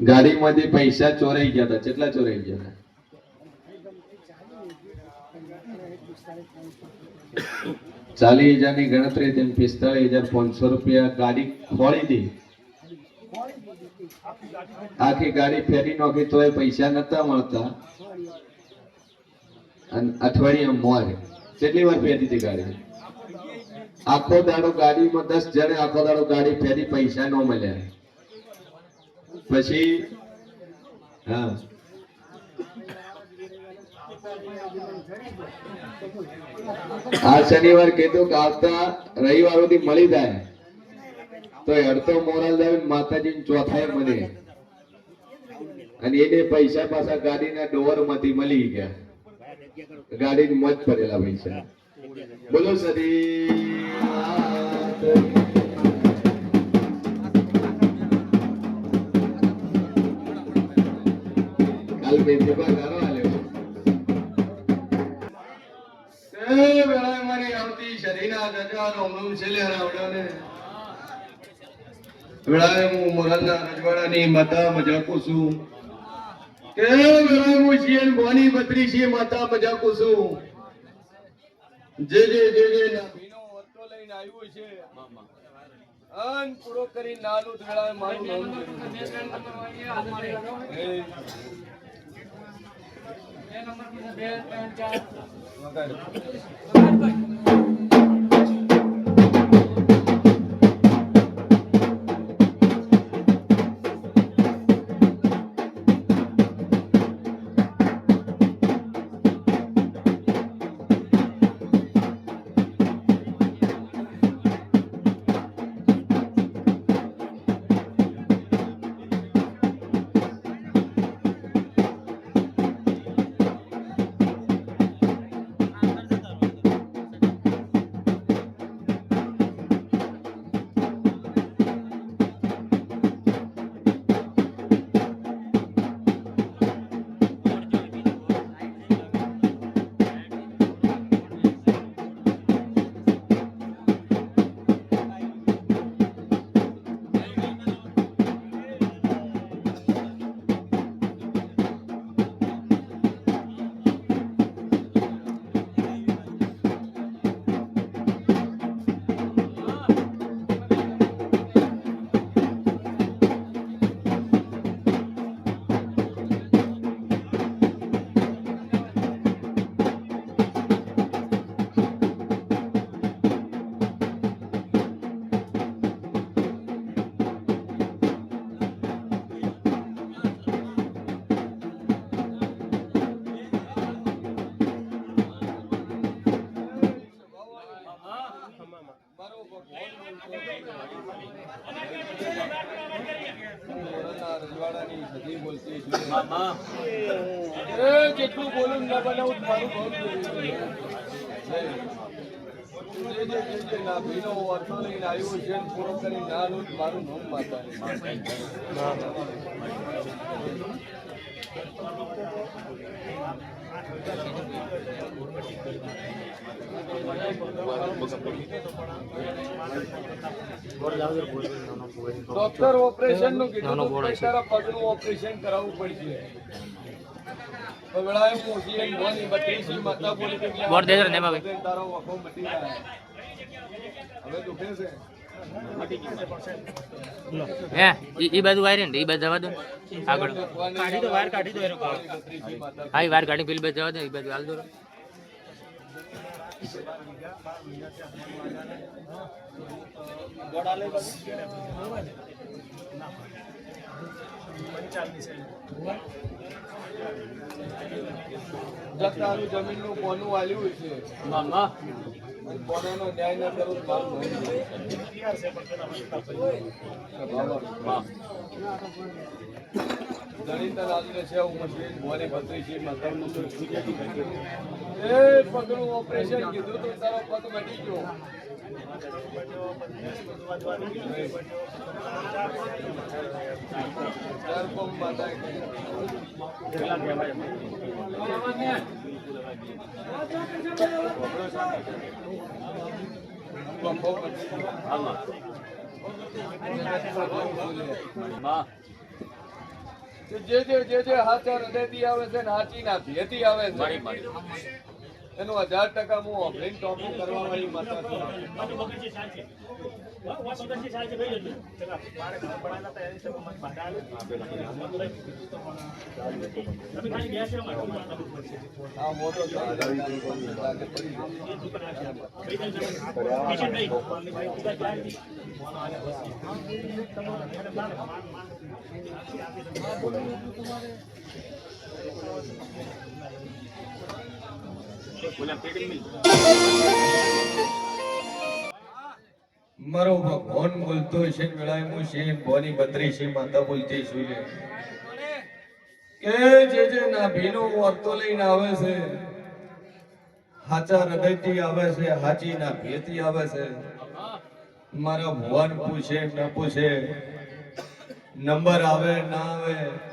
ગાડીમાંથી પૈસા ચોરાઈ ગયા હતા. કેટલા ચોરાઈ ગયા હતા? ચાલીસ હજારની ગણતરી તેમ પિસ્તાળીસ હજાર પાંચસો રૂપિયા ગાડી ખોળી હતી આખી ગાડી ફેરી નોખી તો પૈસા નતા મળતા. અને અઠવાડિયે મોર. કેટલી વાર ફેરી હતી ગાડી? આખો દાડો ગાડીમાં દસ જણે આખો દાડો ગાડી ફેરી પૈસા ન મળ્યા. પછી, હા. આ શનિવાર કીધું કે આવતા રવિવાર સુધી મળી જાય. તો અડધો મોરલ દાવી માતાજી ચોથાએ મને અને એને પૈસા પાછા ગાડીના ડોવરમાંથી મળી ગયા. ગાડી મોજ ભરેલા પૈસા. બોલો એ વેળાએ હું મોરલના રજવાડાની. માતા મજાકું છું કે વેળાએ હું શિયન બોની બત્રી છે માતા મજાકું છું જે જે જે જે. નાભીનો વરતો લઈને આવ્યો છે. અન પૂરો કરી નાનું વેળાએ મારું નામ સદી બોલતી જેટલું બોલું ન બનાવું મારું બહુ જે જે જે નાભીનો વર્તો લઈને આવ્યો કરી ના જ મારું નામ માતા ડોક્ટર ઓપરેશનનું કીધું પગનું ઓપરેશન કરાવવું પડશે. હવે દુખે છે? હે ઈ બાજુ વાયરે ને ઈ બાજુ જવા દો. આગળ. કાઢી દો વાર કાઢી દો હા ઈ વાયર કાઢી પેલી બાજુ જવા દો ઈ બાજુ હાલ દો જમીન જમીનનું કોનું વાલ્યું છે? મામા. અને કોનાનો ન્યાય ન કરો મારું રાત્રે છે મશીન મોરી છે ઓપરેશન કીધું તો તારો પગ મટી ગયો જે જે જે જે હાથે હૃદયથી આવે છે ને હાચી નાથી હતી આવે છે. એનું હજાર ટકા હું ઓફલાઈન ટોપિંગ કરવા વાળી માતા છું. મારો ભગવાન બોલતો છે વેળાએ હું છે બોની બત્રી છે માતા બોલતી છું? લે. કે જે જે નાભીનો વર્તો લઈને આવે છે. હાચા હૃદયથી આવે છે, હાચી નાભીથી આવે છે. મારા ભગવાન પૂછે, ન પૂછે. નંબર આવે, ના આવે.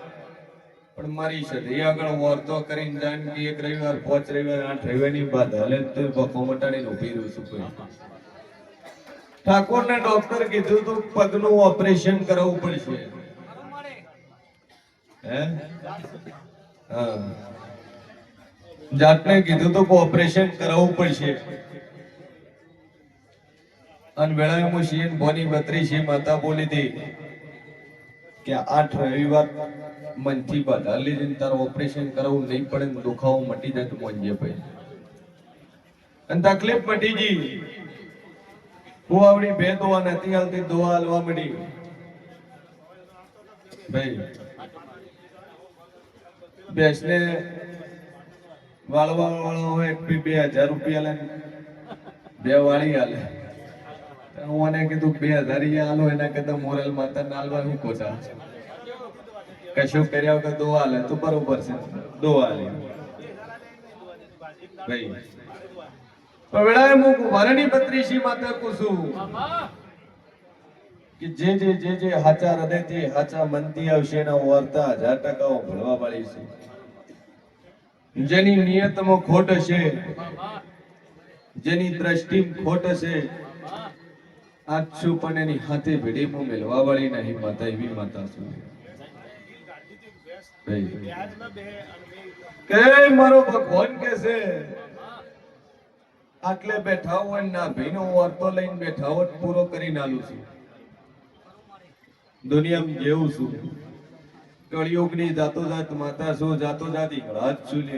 પણ મારી સધી આગળ વર્તો કરીને જાણ કે એક રવિવાર, પાંચ રવિવાર, આઠ રવિવારની બાદ હલે તો બકો મટાડીને ઊભી રહું છું કોઈ. ઠાકોરને ડોક્ટર કીધું તું પગનું ઓપરેશન કરાવવું પડશે. હે? હા. જાતને કીધું તું ઓપરેશન કરાવવું પડશે. અને વેળાએ હું શિયન બોની બત્રી છે માતા બોલી હતી. કે આઠ રવિવાર મનથી બધા જઈને તારું ઓપરેશન કરાવવું નહીં પડે ને દુખાવો મટી જાય તો મોંજે ભાઈ અને તકલીફ મટી ગઈ. કુવાવડી બે દોવા નથી હાલતી, દોવા હાલવા મળી. ભાઈ બેસને વાળવા વાળો હોય બે હજાર રૂપિયા લે બે વાળી હાલે. હું એને કીધું બે હજાર હાલો એના કરતા મોરલ માતા નાલવા હું કોચા કશું કર્યા વગર દોવા હાલે તો બરોબર છે. દોવા હાલે ભાઈ. પણ મુક, વરણી પત્રીશી માતા કુસુ કે જે જે જે જે હાચા હૃદયથી હાચા મનથી આવશે એના વર્તા હજાર ટકા ભળવા વાળી છે. જેની નિયતમાં ખોટ હશે, જેની દ્રષ્ટિ ખોટ હશે પણ એની હાથે ભીડીમાં મેળવા વાળી નહીં, માતા એવી માતા છું. કે મારો ભગવાન કે છે? આટલે બેઠા હોય ના ભીનો વર્તો લઈને બેઠા પૂરો કરી નાલું છું. દુનિયામાં જેવું છું. કળિયુગની જાતો જાત માતા છું જાતો જાત ઈકડા જ છું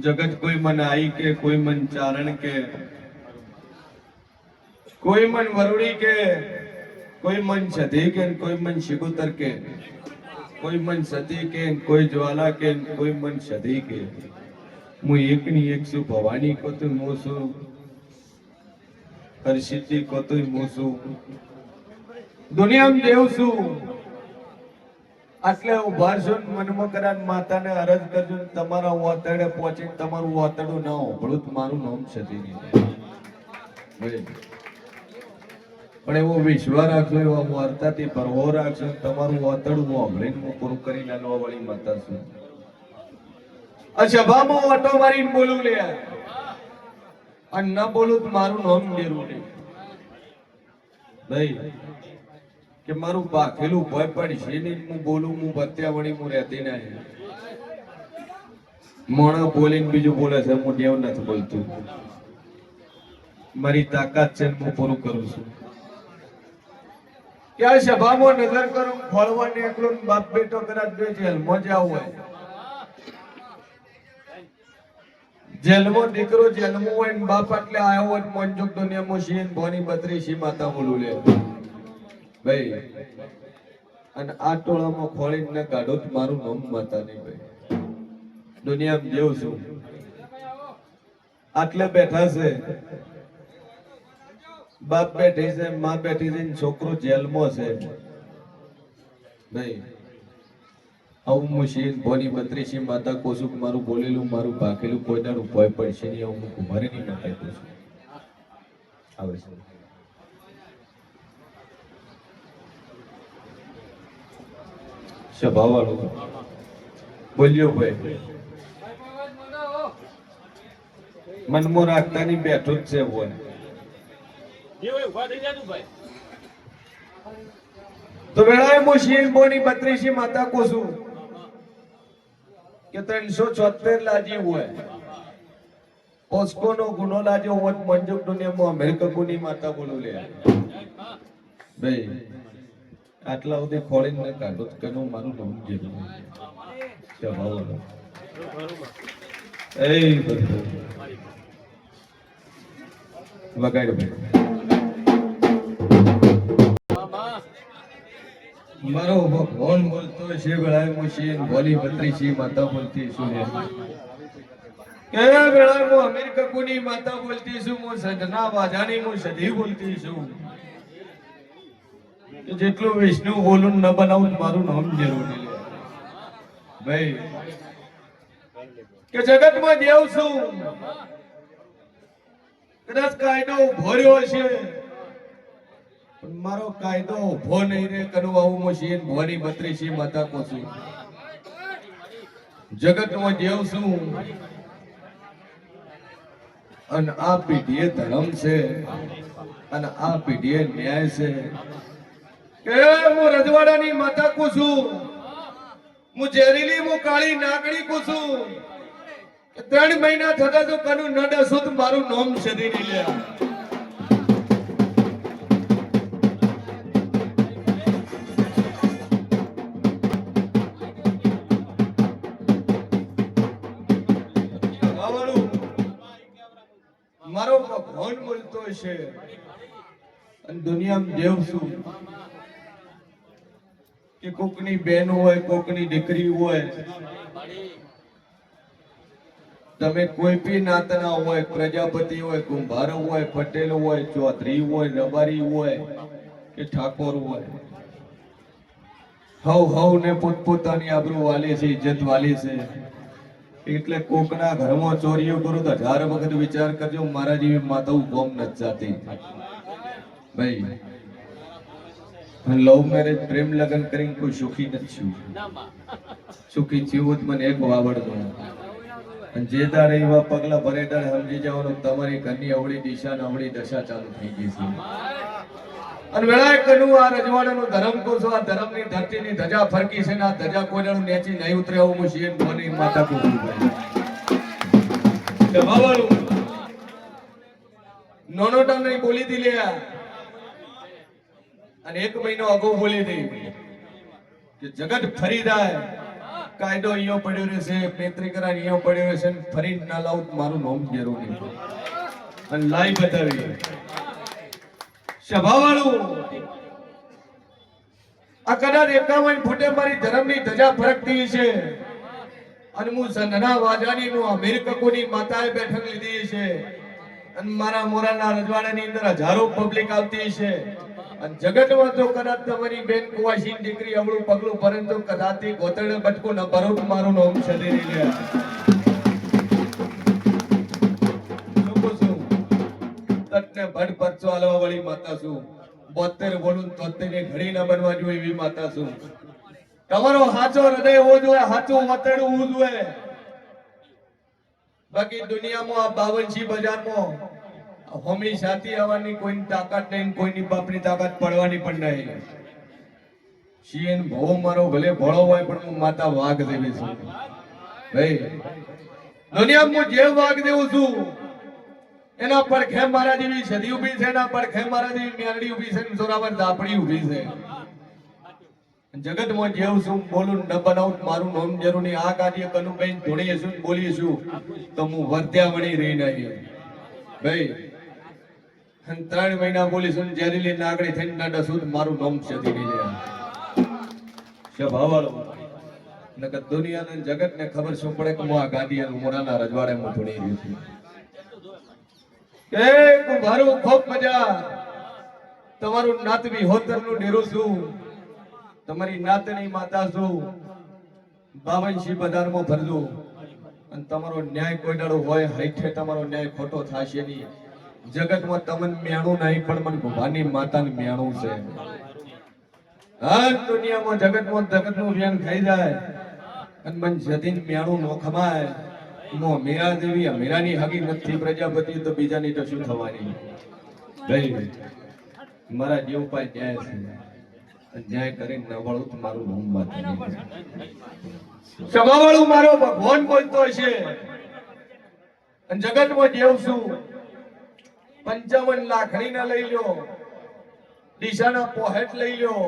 જગત કોઈ મન આઈ કે, કોઈ મન ચારણ કે. કોઈ મન વરુડી કે, કોઈ મન સધી કે, કોઈ મન શિગુતર કે, કોઈ મન સતી કે, કોઈ જ્વાલા કે, કોઈ મન સધી કે. હું એકની એક છું, ભવાની કોતું હું છું હરસિદ્ધિ કોતું હું છું. દુનિયામાં દેવ છું. એટલે હું બારસો મનમાં કરાન માતાને અરજ કરજો તમારા વાતડે પહોંચીને તમારું વાતડું ના હોભળું મારું નામ સધી નહીં. પણ એવો વિશ્વા રાખજો એવા વાર્તાથી ભરવો રાખજો તમારું વાતડું હું હોભળીને હું પૂરું વાળી માતા છું અચ્છા, બાબો ઓટો મારીને બોલું લે અને ન બોલું તો મારું નામ લેરું નહીં કે મારું પાખેલું ભય પડશે નહીં, હું બોલું, હું બત્યા વળી હું રહેતી નહીં મોણા બોલીને બીજું બોલે છે, હું દેવ નથી બોલતું. મારી તાકાત છે હું પૂરું કરું છું. આ સભામાં નજર કરું. ખોળવા એકલો બાપ બેટો કદાચ બે જેલમાં મજા હોય. જેલમાં દીકરો જેલમાં હોય ને બાપ એટલે આવ્યો હોય ને મંજુક દુનિયામાં શીન ભોની બત્રી શી માતા બોલું લે. ભાઈ, અને આ ટોળામાં ખોળીને કાઢો તો મારું નામ માતા નહીં ભાઈ. દુનિયામાં જેવું છું. આટલે બેઠા છે. બાપ બેઠી છે, માં બેઠી છે છોકરો જેલમાં છે. ભાઈ આવું બત્રીસી માતા કોસુક મારું બોલેલું, મારું ભાગેલું કોઈ ભય પડશે નહીં, આવું કુમારી નહીં માટે છું આવે છે. રાખતાની બેઠો જ છે બોલ તો વેળાએ શીર બોની બત્રીસી માતા કોસું કે ત્રણસો છોતેર લાજી હોય. પોસ્કો નો ગુનો લાજો હોત, મંજુક દુનિયામાં અમેરિકા કોની માતા બોલું લે. ભાઈ, આટલા સુધી ખોળીને કાઢો કનું મારું નામ જેવું છે એ બધું. વગાડો ભાઈ. મારો ભગવાન બોલતો છે વેળાએ મુશીન બોલી છે, માતા બોલતી છું ને. કયા વેળાએ હું અમેરિકા કુની માતા બોલતી છું મો સજના બાજાની મો સધી બોલતી છું. કે જેટલું વિષ્ણુ બોલું ન બનાવું, મારું નામ જરૂરી ભાઈ, કે જગતમાં દેવ છું. કદાચ કાયદો ઊભો રહ્યો છે મારો કાયદો ઊભો નહીં રે કનું આવું મશીન ભવાની બત્રીસી માતા કોસું. જગતમાં દેવ છું. અને આ પેઢીએ ધર્મ છે, અને આ પેઢીએ ન્યાય છે. કે હું રજવાડાની માતા કુસું. હું ઝેરીલી, હું કાળી નાગડી કુસું. છું ત્રણ મહિના થતા તો કનું ન ડસું મારું નામ સદી લ્યા. દુનિયામાં જેવ છું. કે કોકની બેન હોય, કોકની દીકરી હોય. તમે કોઈ બી નાતના હોય, પ્રજાપતિ હોય, કુંભાર હોય, પટેલ હોય, ચૌધરી હોય, રબારી હોય કે ઠાકોર હોય. હવ હવ ને પોતપોતાની આબરૂ વાલી છે, ઇજ્જત વાલી છે. એટલે કોકના ઘરમાં ચોરીઓ કરું તો હજાર વખત વિચાર કરજો, મારા જેવી માતા બોમ્બ નથી ભાઈ લવ મેરેજ પ્રેમ લગ્ન કરીને કોઈ સુખી નથી. સુખી થયું મને એક વાવડતું જે દાડે પગલા ભરે દાડે સમજી જવાનું તમારી ઘરની અવળી દિશા અવળી દશા ચાલુ થઈ ગઈ છે. અને વેળાએ કહ્યું આ રજવાડાનું ધર્મ કહું છું, આ ધર્મની ધરતીની ધજા ફરકી છે ને આ ધજા કોઈ દાડું નેચી નહીં ઉતરે એવું હું શિયન ભવાની માતા કો છું ભાઈ. કે બાવાળું નોનો ટાણે બોલી દી લે અને એક મહિનો અગાઉ બોલી દઈ કે જગત ફરી જાય. કાયદો અહીંયા પડ્યો રહેશે પેત્રીકરા અહીંયા પડ્યો રહેશે ફરી ના લાવું મારું નામ જરૂરી અને લાઈ બતાવી. સભાવાળું, આ કદાચ એકાવન ફૂટે મારી ધર્મની ધજા ફરકતી છે અને હું સંધના વાજાની નું અમેરિકકોની માતાએ બેઠક લીધી છે અને મારા મોરાના રજવાડાની અંદર હજારો પબ્લિક આવતી છે અને જગતમાં તો કદાચ તમારી બેન કુવાશી દીકરી અવળું પગલું પરંતુ કદાચ ગોતડે બટકું ન ભરો તો મારું નામ છેદી લે શું કહું છું? તટને ભડ પરચો હાલવા વાળી માતા છું બોતેર બોલું તોતેરની ઘડી ના બનવા જોઈએ માતા છું તમારો હાચો હૃદય હોવો જોઈએ, સાચું વતેડું હોવું જોઈએ. બાકી દુનિયામાં આ બાવનસી બજારમાં હોમી સાથી આવવાની કોઈની તાકાત નહીં, કોઈની બાપની તાકાત પડવાની પણ નહીં. શિયન ભવો મારો, ભલે ભળો હોય, પણ હું માતા વાઘ દેવી છું. ભાઈ, દુનિયામાં હું જે વાઘ દેવું છું, એના પડખે મારા જેવી સદી ઊભી છે, એના પડખે મારા જેવી મેરડી ઊભી છે જોરાવર દાપડી ઊભી છે. જગતમાં જેવું છું, બોલું ન બનાવું મારું નોમ જરૂર નહીં. આ કાર્ય કનુભાઈ ધોણીએ છું બોલીએ છું, તો હું વર્ત્યા વળી રહી નહીં. ભાઈ ત્રણ મહિના પોલીસ જેરીલી નાગડી થઈને ના સુધ મારું નામ છે નહીં લે. છે ભાવાળો નકર દુનિયાને જગતને ખબર શું પડે કે હું આ ગાદી અને મોરાના રજવાડે હું ધોણી રહ્યો છું. કે મારું ખૂબ મજા. તમારું નાતની હોતરનું ડેરું છું તમારી નાતની માતા છું બાવનસી બજારમાં ભરજો અને તમારો ન્યાય કોઈ દાડો હોય હૈઠે તમારો ન્યાય ખોટો થશે નહીં. જગતમાં તમને મેણું નહીં, પણ મને ભવાની માતાને મેણું છે. હા દુનિયામાં જગતમાં જગતનું વ્યન ખાઈ જાય. અને મન જતીન મેણું નો ખમાય. મો મેરા દેવી મીરાની હગી નથી, પ્રજાપતિ તો બીજાની તો શું થવાની? ભાઈ મારા જીવ પાસે ન્યાય છે. ન્યાય કરીને ન તો મારું રૂમ બાદ સમાવાળું મારો ભગવાન બોલતો છે જગતમાં જેવ છું. પંચાવન લાખણીના લઈ લ્યો. ડીસાના પોહેટ લઈ લ્યો.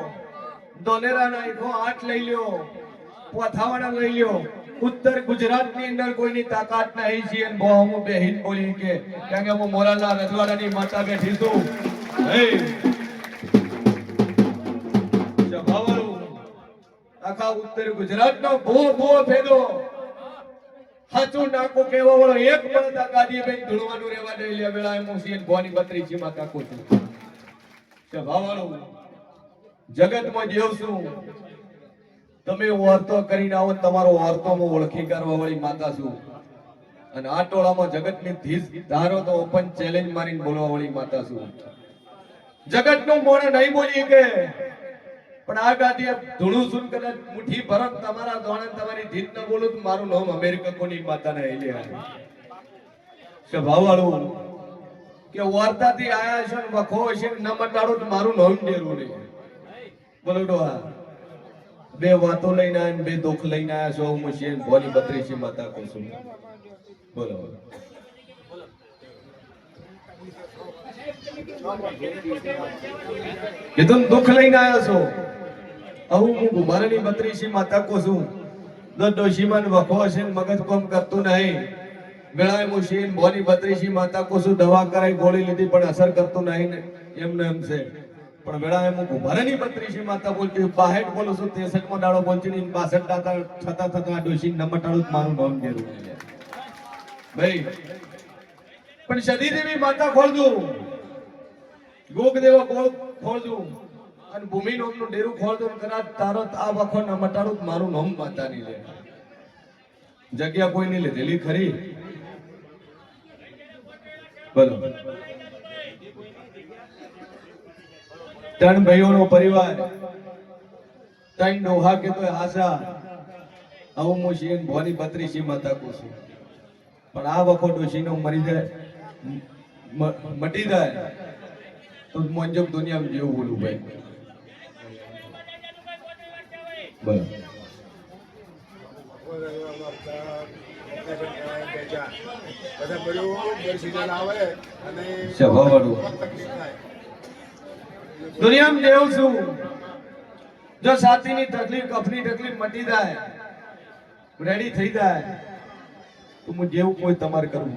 દોનેરાના એકસો આઠ લઈ લ્યો. પોથાવાના લઈ લ્યો. ઉત્તર ગુજરાતની અંદર કોઈની તાકાત નહીં છે અને બહુ હું બેહીન બોલી કે કારણ કે હું મોરાલના રજવાડાની માતા બેઠી છું. આખા ઉત્તર ગુજરાતનો ભો ભો ફેદો હાચું નાકો કેવો વાળો એક પણ ગાડી બેન ધૂળવાનું રહેવા દે લે વેળા સીન ભવાની બત્રી છે માં કાકો છું. સભાવાળું જગતમાં જેવ છું. તમે વાર્તો કરીને આવો તમારો વાર્તામાં ઓળખી કરવા વાળી માતા છું. અને આ ટોળામાં જગતની ધીસ ધારો તો ઓપન ચેલેન્જ મારીને બોલવા વાળી માતા છું. જગતનું મોણ નહીં બોલી કે પણ આ ગાદી ધૂણું સુન કદાચ મુઠ્ઠી ભરત તમારા દોણે તમારી જીત ન બોલું તો મારું નામ અમેરિકા કોની માતાને હેલે આવે વાળું કે વાર્તાથી આયા છે વખો છે ન મટાડું તો મારું નામ ડેરું નહીં. બોલો ડોહા બે વાતો લઈને આયા બે દુઃખ લઈને આયા છો, હું છે ભોલી બત્રીસી માતા કહું છું. બોલો. કીધું દુઃખ લઈને આવ્યા છો? હું હું ગુમારાની બત્રીસી માતા કહું છું. જો ડોશીમાં વખો છે મગજ કોમ કરતું નહીં. મેળાએ હું શીન બોની બત્રીસી માતા કહું છું, દવા કરાઈ ગોળી લીધી, પણ અસર કરતું નહીં ને એમને એમ છે. પણ વેળાએ હું ઘુમારાની બત્રીસી માતા બોલતી બાહેઠ બોલું છું ત્રેસઠમાં દાડો બોલતી ને બાસઠ દાતા થતા થતા ડોશી નંબર ટાળું મારું નામ ઘેરું ભાઈ પણ શનિદેવી માતા ખોલજો. ગોગદેવા ગોળ ખોલજો. અને ભૂમિ નોમનું ડેરું ખોલજો કદાચ તારો આ વખો ના મટાડું મારું માતા માતાની લે. જગ્યા કોઈ નહીં લીધેલી ખરી? બોલો. ત્રણ ભાઈઓનો પરિવાર. ત્રણ ડોહા કે તો આશા. હું હું શિયન ભોની બત્રીસી માતા છું. પણ આ વખો ડોશીનો મરી જાય. મટી જાય તો મોંજબ દુનિયામાં જેવું બોલું ભાઈ. બધા દુનિયામાં જેવું છું. જો સાતીની તકલીફ, કફની તકલીફ મટી જાય રેડી થઈ જાય, તો હું જેવું કોઈ તમારે કરવું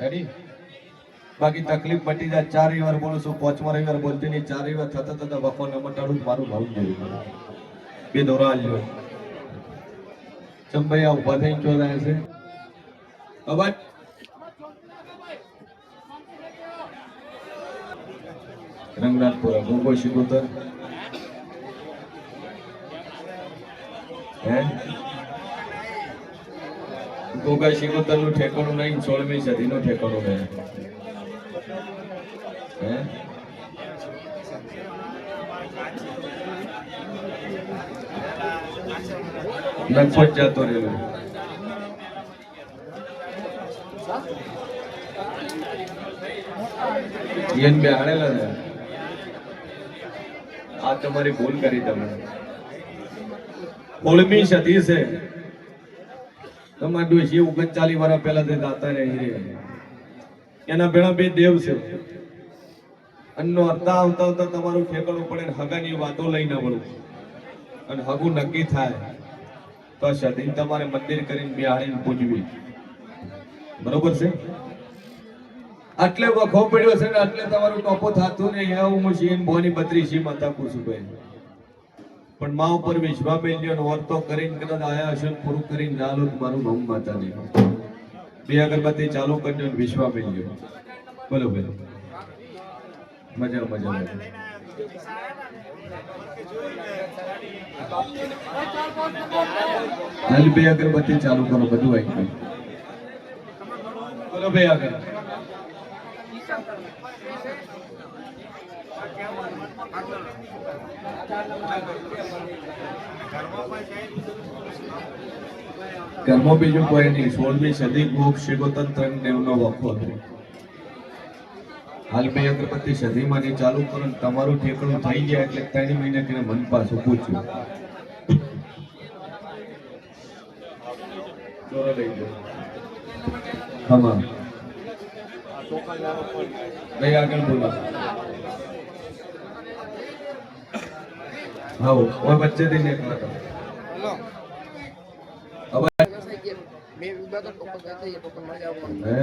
રેડી બાકી તકલીફ મટી જાય, ચાર રવિવાર બોલું છું, પાંચમા રવિવાર બોલતી નહીં, ચાર રવિવાર થતા થતા વખો ન મટાડું મારું ભાવ જોયું બે દોરા આલ્યો. ચંભાઈ આ ઊભા થઈને જો રહ્યા છે. અવાજ? રંગનાથપુરા ગોગો શિકોતર હે? ગોગા શિકોતરનું ઠેકાણું નહીં, સોળમી સદી નું ઠેકાણું નહીં જતો રહેલો. યન બે હાણેલા ને આ તમારી ભૂલ કરી તમે. સોળમી સતી છે. તમારે ડોશી ઓગણચાલીસ વર્ષ પહેલા તે દાતા રહી એના ભેણા બે દેવ છે. અન્નો અર્થા આવતા આવતા તમારું ઠેકાણું પડે હગાની વાતો લઈને વળું. અને હગું નક્કી થાય. તો સદીન તમારે મંદિર કરીને બિહાડીને પૂજવી. બરોબર છે? આટલે વખો પડ્યો છે ને આટલે તમારું ટોપો થાતું ને હું મશીન બોની બત્રીસી માતા કુસુભાઈ પણ મા ઉપર વિશ્વા મેલ્યો ને વર્તો કરીને કદાચ આયા હશે પૂરું કરીને ના લો મારું ભમ માતા નહીં બે અગરબત્તી ચાલુ કરજો ને વિશ્વા મેલ્યો બોલો બોલો. મજા મજા મજા. બે અગરબત્તી ચાલુ કરો, બધું આવી ગયું. બોલો ભાઈ આગળ. કર્મો બીજું કોઈ નહીં. સોળમી સદી ગુપ શિવતન ત્રણ દેવનો વખો હાલ બે અગરબત્તી સધીમાંથી ચાલુ કરો તમારું ઠેકણું થઈ જાય એટલે ત્રણ મહિને તેને મન પાછું પૂછ્યું. હમા ભાઈ આગળ બોલો. હા ઓય વચ્ચેથી નીકળો તો. હવે હે?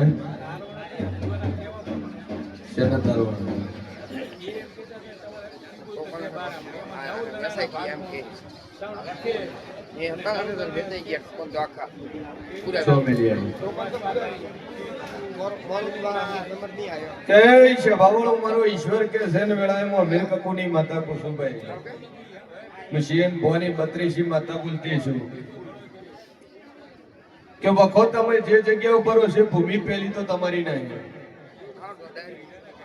શેના તારવાનું સો મિલિયન કે છે બાવળો મારો ઈશ્વર કે છે ને વેળાએમાં કપૂરની માતા કુસુમભાઈ મુશિયન ભવાની બત્રીસી માતા બોલતી છું કે વખો તમે જે જગ્યા ઉપર હશે ભૂમિ પેલી તો તમારી નહીં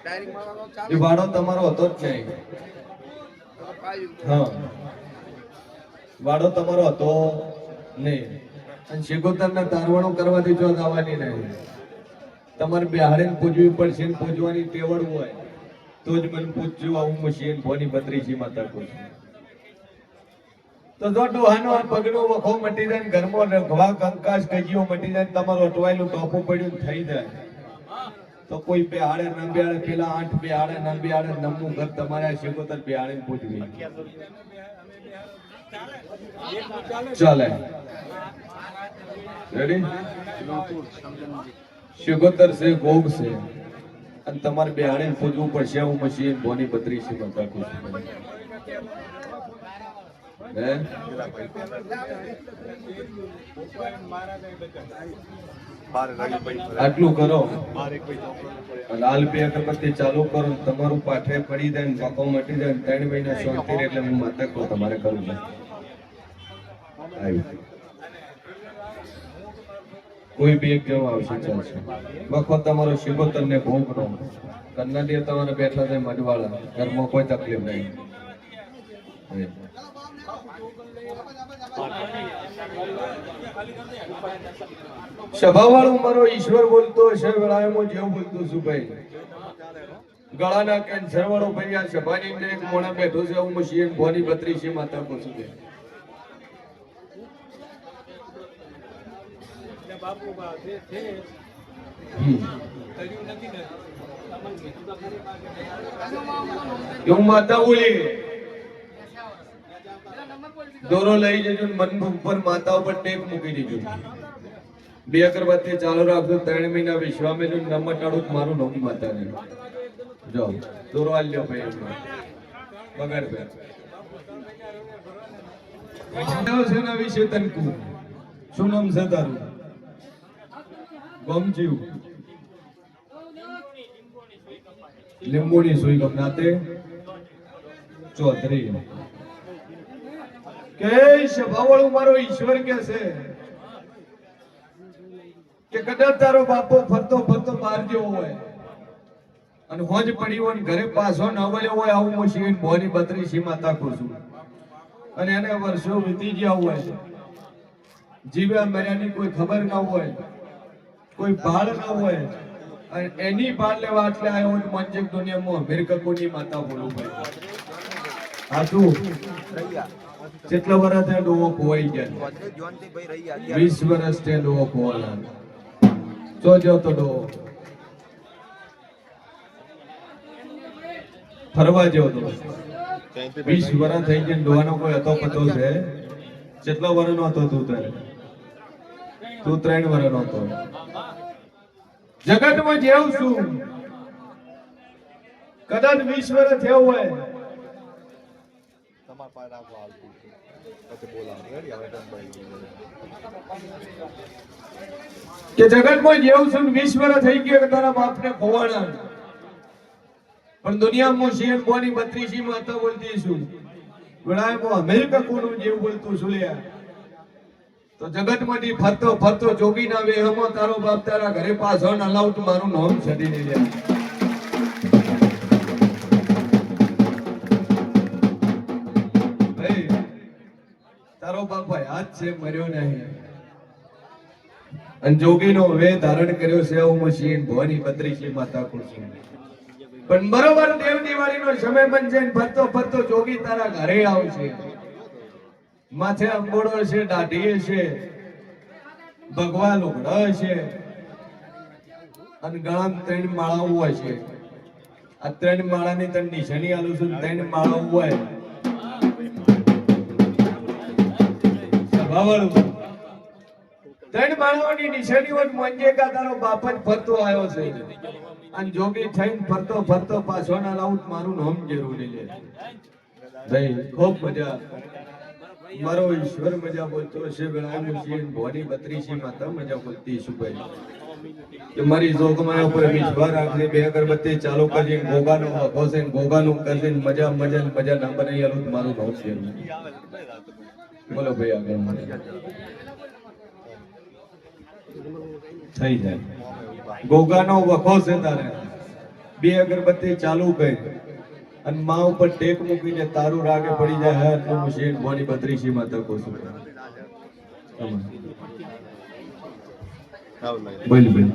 ભાડો વાડો તમારો હતો જ નહીં. હા. વાડો તમારો હતો નહીં. અને શેગોતરના તારવણો કરવાથી જો આવવાની નહીં તમારે બિહાડીને પૂજવી પડશે ને પૂજવાની ટેવડ હોય, તો જ મને પૂછજો આવું મશીન ફોની બત્રીસી માતા પૂછું તો જો ડોહાનો આ પગનો વખો મટી જાય ને ઘરમાં રઘવા કંકાશ કજીઓ મટી જાય તમારું અટવાયેલું ટોપું પડ્યું થઈ જાય. તો કોઈ બે આડે ન બે પેલા આઠ બે આડે ન બે આડે ઘર તમારે આ શેકોતર બે આડે પૂજવી. ચાલે. રેડી શેકોતર છે, ગોગ છે. અને તમારે બે આડે પૂજવું પડશે, હું મશીન બોની છે ખુશ હે આટલું કરો. લાલ પી અગરબત્તી ચાલુ કરો તમારું પાઠે પડી જાય ને પાકો મટી જાય ને ત્રણ મહિના શાંતિ એટલે હું માતા કહું તમારે કરવું છે. આવ્યું. કોઈ બી એક જવાબ આવશે ચાલશે. વખત તમારો શિગોતર ને ભોગનો કન્નડીએ તમારે બેઠા છે મજવાળા ઘરમાં કોઈ તકલીફ નહીં. હે. મારો ઈશ્વર બોલતો હશે વેળાએ હું જેવું બોલતો છું ભાઈ. ગળાના કેન્સર વાળો ભાઈ આ સભાની અંદર એક મોણા બેઠો છે, હું મશીન ભોની બત્રીસી માતા પૂછું છું હું માતા બોલી દોરો લઈ જજો મન ઉપર માતા ઉપર ટેપ મૂકી દેજો. બે અગરબત્તી ચાલુ રાખજો, ત્રણ મહિના વિશ્વામેનું નામ મટાડું મારું નામ માતા ને જો, દોરો આલ લ્યો ભાઈ બગાડ પે છે ના વિશે તનકુ. શું નામ છે તારું? ગમજીવ લીંબુની સુઈ ગમનાતે ચૌધરી કે મારો ઈશ્વર કે છે? કે, કદાચ તારો બાપો ફરતો ફરતો બહાર જેવો હોય અને હોજ પડી હોય ઘરે પાછો ન વળ્યો હોય, આવું હું શિવ મોની બત્રીસી માતા છું અને એને વર્ષો વીતી ગયા હોય. જીવ્યા મર્યાની કોઈ ખબર ના હોય, કોઈ ભાળ ના હોય. અને એની ભાળ લેવા એટલે આવ્યો મંજક દુનિયામાં અમેરિકકોની માતા બોલું ભાઈ હાચું? કેટલા વર્ષ થયા ડોવો ખોવાઈ ગયા વીસ વર્ષ થયા ડોવો ખોવાના જો જો તો ડોવો ફરવા જેવો તો વીસ વર્ષ થઈ ગયા ડોવાનો કોઈ હતો પતો છે. કેટલો વર્ષનો હતો તું તારે તું ત્રણ વર્ષનો હતો. જગતમાં જેવું છું. કદાચ વીસ વર્ષ થયો હોય. કે જગતમાં જેવું છું વીસ વર્ષ થઈ ગયા તારા બાપને ખોવાણા પણ દુનિયામાં શેર બોની બત્રીસી માતા બોલતી છું ગળામાં અમેરિકા કોનું જેવું બોલતું છું લ્યા? તો જગતમાંથી ફરતો ફરતો જોગીના વેહમાં તારો બાપ તારા ઘરે પાછળ અલાઉટ મારું નામ છડી દે માથે અંગોળો છે દાઢી છે, ભગવાન ઉઘડા છે, અને ગળામાં ત્રણ માળાઓ હોય છે. આ ત્રણ માળાની ત્રણ નિશાની આલું છું ત્રણ માળાઓ હોય ત્રણ માળાઓની નિશાની હોય તારો બાપ જ ફરતો આવ્યો છે. અને જોગી થઈને ફરતો ફરતો પાછો ના લાવું મારું નામ જરૂરી લે ખૂબ મજા. મારો ઈશ્વર મજા બોલતો છે ગણાયું છે ભવાની બત્રીસી માતા મજા બોલતી છું ભાઈ. મારી જોગમાયા ઉપર વિશ્વાસ રાખજે બે અગરબત્તી ચાલુ કરજે ગોગાનો હકો છે ગોગાનું કરજે મજા મજા મજા ના બનાવી આલું મારું ભાવ છે. બોલો ભાઈ આગળ થઈ જાય. ગોગાનો વખો છે તારે. બે અગરબત્તી ચાલુ કરી અને મા ઉપર ટેક મૂકીને તારું રાગે પડી જાય. હે તો હું શેઠ ભવાની બત્રીસી માં તકો છું. બોલ બોલ